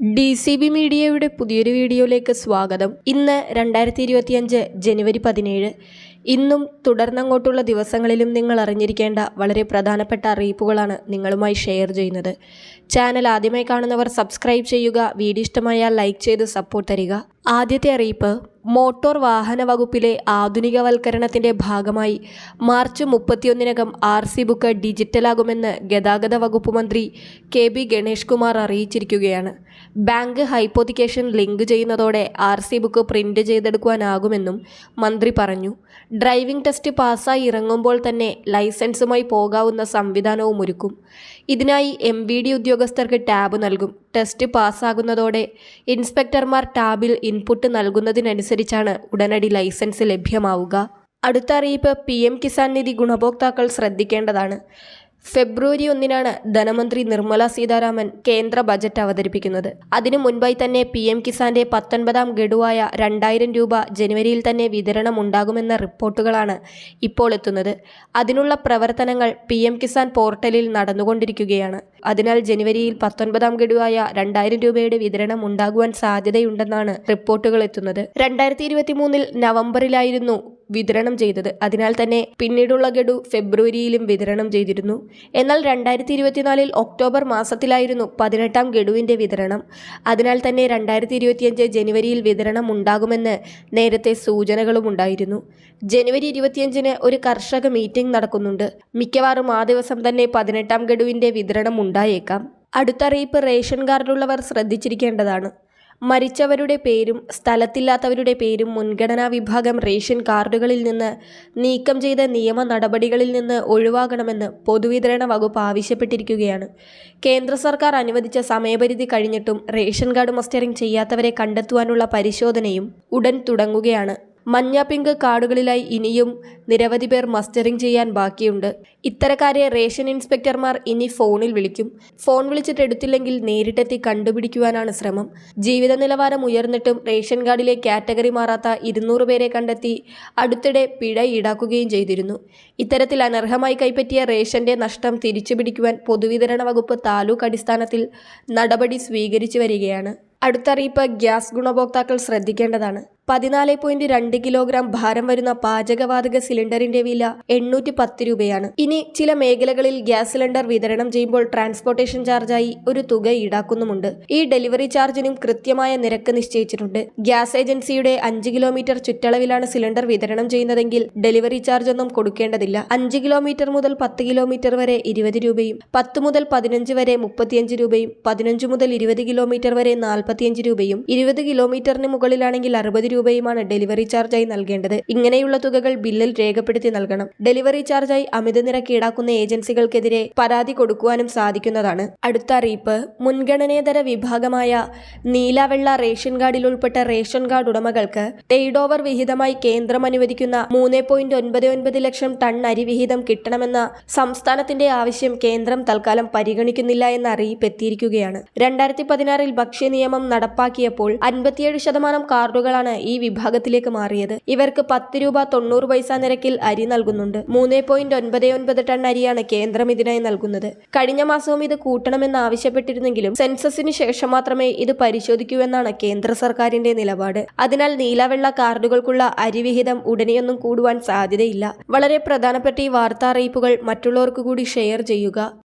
D C B മീഡിയയുടെ പുതിയൊരു വീഡിയോയിലേക്ക് സ്വാഗതം. ഇന്ന് രണ്ടായിരത്തി ഇരുപത്തിയഞ്ച് ജനുവരി പതിനേഴ്. ഇന്നും തുടർന്നങ്ങോട്ടുള്ള ദിവസങ്ങളിലും നിങ്ങൾ അറിഞ്ഞിരിക്കേണ്ട വളരെ പ്രധാനപ്പെട്ട അറിയിപ്പുകളാണ് നിങ്ങളുമായി ഷെയർ ചെയ്യുന്നത്. ചാനൽ ആദ്യമായി കാണുന്നവർ സബ്സ്ക്രൈബ് ചെയ്യുക വീഡിയോ ഇഷ്ടമായാൽ ലൈക്ക് ചെയ്ത് സപ്പോർട്ട് തരിക. ആദ്യത്തെ അറിയിപ്പ് മോട്ടോർ വാഹന വകുപ്പിലെ ആധുനികവൽക്കരണത്തിന്റെ ഭാഗമായി മാർച്ച് മുപ്പത്തിയൊന്നിനകം ആർ സി ബുക്ക് ഡിജിറ്റലാകുമെന്ന് ഗതാഗത വകുപ്പ് മന്ത്രി കെ ബി ഗണേഷ് കുമാർ അറിയിച്ചിരിക്കുകയാണ്. ബാങ്ക് ഹൈപ്പോത്തിക്കേഷൻ ലിങ്ക് ചെയ്യുന്നതോടെ ആർ സി ബുക്ക് പ്രിന്റ് ചെയ്തെടുക്കുവാനാകുമെന്നും മന്ത്രി പറഞ്ഞു. ഡ്രൈവിംഗ് ടെസ്റ്റ് പാസ്സായി ഇറങ്ങുമ്പോൾ തന്നെ ലൈസൻസുമായി പോകാവുന്ന സംവിധാനവും ഒരുക്കും. ഇതിനായി എം വി ഡി ഉദ്യോഗസ്ഥർക്ക് ടാബ് നൽകും. ടെസ്റ്റ് പാസ്സാകുന്നതോടെ ഇൻസ്പെക്ടർമാർ ടാബിൽ ഇൻപുട്ട് നൽകുന്നതിനനുസരിച്ചാണ് ഉടനടി ലൈസൻസ് ലഭ്യമാവുക. അടുത്ത അറിയിപ്പ് പി എം കിസാൻ നിധി ഗുണഭോക്താക്കൾ ശ്രദ്ധിക്കേണ്ടതാണ്. ഫെബ്രുവരി ഒന്നിനാണ് ധനമന്ത്രി നിർമ്മല സീതാരാമൻ കേന്ദ്ര ബജറ്റ് അവതരിപ്പിക്കുന്നത്. അതിനു മുൻപായി തന്നെ പി എം കിസാന്റെ പത്തൊൻപതാം ഗഡുവായ രണ്ടായിരം രൂപ ജനുവരിയിൽ തന്നെ വിതരണം ഉണ്ടാകുമെന്ന റിപ്പോർട്ടുകളാണ് ഇപ്പോൾ എത്തുന്നത്. അതിനുള്ള പ്രവർത്തനങ്ങൾ പി എം കിസാൻ പോർട്ടലിൽ നടന്നുകൊണ്ടിരിക്കുകയാണ്. അതിനാൽ ജനുവരിയിൽ പത്തൊൻപതാം ഗഡുവായ രണ്ടായിരം രൂപയുടെ വിതരണം ഉണ്ടാകുവാൻ സാധ്യതയുണ്ടെന്നാണ് റിപ്പോർട്ടുകൾ എത്തുന്നത്. രണ്ടായിരത്തി ഇരുപത്തി മൂന്നിൽ നവംബറിലായിരുന്നു വിതരണം ചെയ്തത്. അതിനാൽ തന്നെ പിന്നീടുള്ള ഗഡു ഫെബ്രുവരിയിലും വിതരണം ചെയ്തിരുന്നു. എന്നാൽ രണ്ടായിരത്തി ഇരുപത്തിനാലിൽ ഒക്ടോബർ മാസത്തിലായിരുന്നു പതിനെട്ടാം ഗഡുവിന്റെ വിതരണം. അതിനാൽ തന്നെ രണ്ടായിരത്തി ഇരുപത്തിയഞ്ച് ജനുവരിയിൽ വിതരണം ഉണ്ടാകുമെന്ന് നേരത്തെ സൂചനകളും ഉണ്ടായിരുന്നു. ജനുവരി ഇരുപത്തിയഞ്ചിന് ഒരു കർഷക മീറ്റിംഗ് നടക്കുന്നുണ്ട്. മിക്കവാറും ആ ദിവസം തന്നെ പതിനെട്ടാം ഗഡുവിന്റെ വിതരണം ഉണ്ടായേക്കാം. അടുത്തറിയിപ്പ് റേഷൻ കാർഡുള്ളവർ ശ്രദ്ധിച്ചിരിക്കേണ്ടതാണ്. മരിച്ചവരുടെ പേരും സ്ഥലത്തില്ലാത്തവരുടെ പേരും മുൻഗണനാ വിഭാഗം റേഷൻ കാർഡുകളിൽ നിന്ന് നീക്കം ചെയ്ത നിയമ നടപടികളിൽ നിന്ന് ഒഴിവാകണമെന്ന് പൊതുവിതരണ വകുപ്പ് ആവശ്യപ്പെട്ടിരിക്കുകയാണ്. കേന്ദ്ര സർക്കാർ അനുവദിച്ച സമയപരിധി കഴിഞ്ഞിട്ടും റേഷൻ കാർഡ് മസ്റ്ററിംഗ് ചെയ്യാത്തവരെ കണ്ടെത്തുവാനുള്ള പരിശോധനയും ഉടൻ തുടങ്ങുകയാണ്. മഞ്ഞ പിങ്ക് കാർഡുകളിലായി ഇനിയും നിരവധി പേർ മസ്റ്ററിംഗ് ചെയ്യാൻ ബാക്കിയുണ്ട്. ഇത്തരക്കാരെ റേഷൻ ഇൻസ്പെക്ടർമാർ ഇനി ഫോണിൽ വിളിക്കും. ഫോൺ വിളിച്ചിട്ട് എടുത്തില്ലെങ്കിൽ നേരിട്ടെത്തി കണ്ടുപിടിക്കുവാനാണ് ശ്രമം. ജീവിത നിലവാരം ഉയർന്നിട്ടും റേഷൻ കാർഡിലെ കാറ്റഗറി മാറാത്ത ഇരുന്നൂറ് പേരെ കണ്ടെത്തി അടുത്തിടെ പിഴ ഈടാക്കുകയും ചെയ്തിരുന്നു. ഇത്തരത്തിൽ അനർഹമായി കൈപ്പറ്റിയ റേഷന്റെ നഷ്ടം തിരിച്ചുപിടിക്കുവാൻ പൊതുവിതരണ വകുപ്പ് താലൂക്ക് അടിസ്ഥാനത്തിൽ നടപടി സ്വീകരിച്ചു വരികയാണ്. അടുത്തറിയിപ്പ് ഗ്യാസ് ഗുണഭോക്താക്കൾ ശ്രദ്ധിക്കേണ്ടതാണ്. പതിനാല് പോയിന്റ് രണ്ട് കിലോഗ്രാം ഭാരം വരുന്ന പാചകവാതക സിലിണ്ടറിന്റെ വില എണ്ണൂറ്റി പത്ത് രൂപയാണ്. ഇനി ചില മേഖലകളിൽ ഗ്യാസ് സിലിണ്ടർ വിതരണം ചെയ്യുമ്പോൾ ട്രാൻസ്പോർട്ടേഷൻ ചാർജായി ഒരു തുക ഈടാക്കുന്നുമുണ്ട്. ഈ ഡെലിവറി ചാർജിനും കൃത്യമായ നിരക്ക് നിശ്ചയിച്ചിട്ടുണ്ട്. ഗ്യാസ് ഏജൻസിയുടെ അഞ്ച് കിലോമീറ്റർ ചുറ്റളവിലാണ് സിലിണ്ടർ വിതരണം ചെയ്യുന്നതെങ്കിൽ ഡെലിവറി ചാർജ് ഒന്നും കൊടുക്കേണ്ടതില്ല. അഞ്ച് കിലോമീറ്റർ മുതൽ പത്ത് കിലോമീറ്റർ വരെ ഇരുപത് രൂപയും പത്ത് മുതൽ പതിനഞ്ച് വരെ മുപ്പത്തിയഞ്ച് രൂപയും പതിനഞ്ച് മുതൽ ഇരുപത് കിലോമീറ്റർ വരെ നാൽപ്പത്തിയഞ്ച് രൂപയും ഇരുപത് കിലോമീറ്ററിന് മുകളിലാണെങ്കിൽ അറുപത് രൂപയുമാണ് ഡെലിവറി ചാർജായി നൽകേണ്ടത്. ഇങ്ങനെയുള്ള തുകകൾ ബില്ലിൽ രേഖപ്പെടുത്തി നൽകണം. ഡെലിവറി ചാർജായി അമിത നിരക്ക് ഈടാക്കുന്ന ഏജൻസികൾക്കെതിരെ പരാതി കൊടുക്കുവാനും സാധിക്കുന്നതാണ്. അടുത്ത അറിയിപ്പ്. മുൻഗണനേതര വിഭാഗമായ നീലവെള്ള റേഷൻ കാർഡിൽ ഉൾപ്പെട്ട റേഷൻ കാർഡ് ഉടമകൾക്ക് ടേഡ് ഓവർ വിഹിതമായി കേന്ദ്രം അനുവദിക്കുന്ന മൂന്ന് പോയിന്റ് ഒൻപത് ഒൻപത് ലക്ഷം ടൺ അരി വിഹിതം കിട്ടണമെന്ന സംസ്ഥാനത്തിന്റെ ആവശ്യം കേന്ദ്രം തൽക്കാലം പരിഗണിക്കുന്നില്ല എന്ന അറിയിപ്പ് എത്തിയിരിക്കുകയാണ്. രണ്ടായിരത്തി പതിനാറിൽ ഭക്ഷ്യ നിയമം നടപ്പാക്കിയപ്പോൾ അൻപത്തിയേഴ് ശതമാനം കാർഡുകളാണ് ഈ വിഭാഗത്തിലേക്ക് മാറിയത്. ഇവർക്ക് പത്ത് രൂപ തൊണ്ണൂറ് പൈസ നിരക്കിൽ അരി നൽകുന്നുണ്ട്. മൂന്ന് പോയിന്റ് ഒൻപത് ഒൻപത് ടൺ അരിയാണ് കേന്ദ്രം ഇതിനായി നൽകുന്നത്. കഴിഞ്ഞ മാസവും ഇത് കൂട്ടണമെന്ന് ആവശ്യപ്പെട്ടിരുന്നെങ്കിലും സെൻസസിന് ശേഷം മാത്രമേ ഇത് പരിശോധിക്കൂ എന്നാണ് കേന്ദ്ര സർക്കാരിന്റെ നിലപാട്. അതിനാൽ നീലവെള്ള കാർഡുകൾക്കുള്ള അരിവിഹിതം ഉടനെയൊന്നും കൂടുവാൻ സാധ്യതയില്ല. വളരെ പ്രധാനപ്പെട്ട ഈ വാർത്താ അറിയിപ്പുകൾ മറ്റുള്ളവർക്ക് കൂടി ഷെയർ ചെയ്യുക.